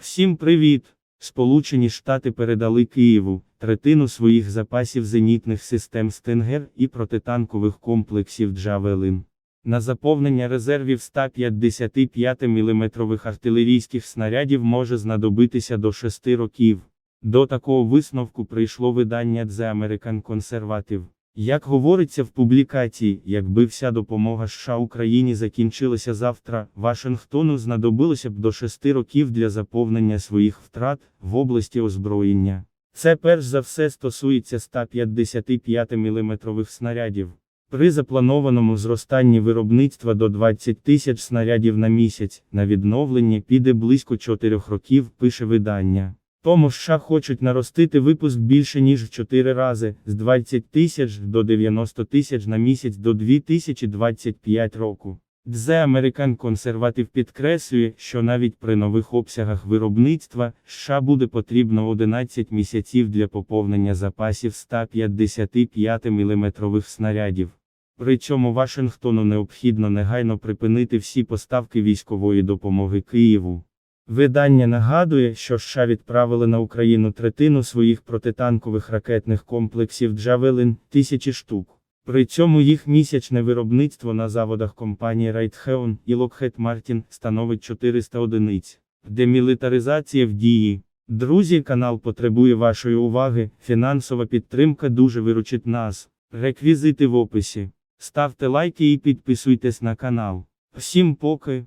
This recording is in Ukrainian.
Всім привіт! Сполучені Штати передали Києву третину своїх запасів зенітних систем Стенгер і протитанкових комплексів Джавелин. На заповнення резервів 155 мм артилерійських снарядів може знадобитися до 6 років. До такого висновку прийшло видання The American Conservative. Як говориться в публікації, якби вся допомога США Україні закінчилася завтра, Вашингтону знадобилося б до 6 років для заповнення своїх втрат в області озброєння. Це перш за все стосується 155 мм снарядів. При запланованому зростанні виробництва до 20 тисяч снарядів на місяць, на відновлення піде близько 4 років, пише видання. Тому США хочуть наростити випуск більше ніж в 4 рази, з 20 тисяч до 90 тисяч на місяць до 2025 року. The American Conservative підкреслює, що навіть при нових обсягах виробництва США буде потрібно 11 місяців для поповнення запасів 155 мм снарядів. Причому Вашингтону необхідно негайно припинити всі поставки військової допомоги Києву. Видання нагадує, що США відправили на Україну третину своїх протитанкових ракетних комплексів Джавелин тисячі штук. При цьому їх місячне виробництво на заводах компанії Raytheon і Lockheed Martin становить 400 одиниць. Демілітаризація в дії. Друзі, канал потребує вашої уваги. Фінансова підтримка дуже виручить нас. Реквізити в описі. Ставте лайки і підписуйтесь на канал. Всім поки.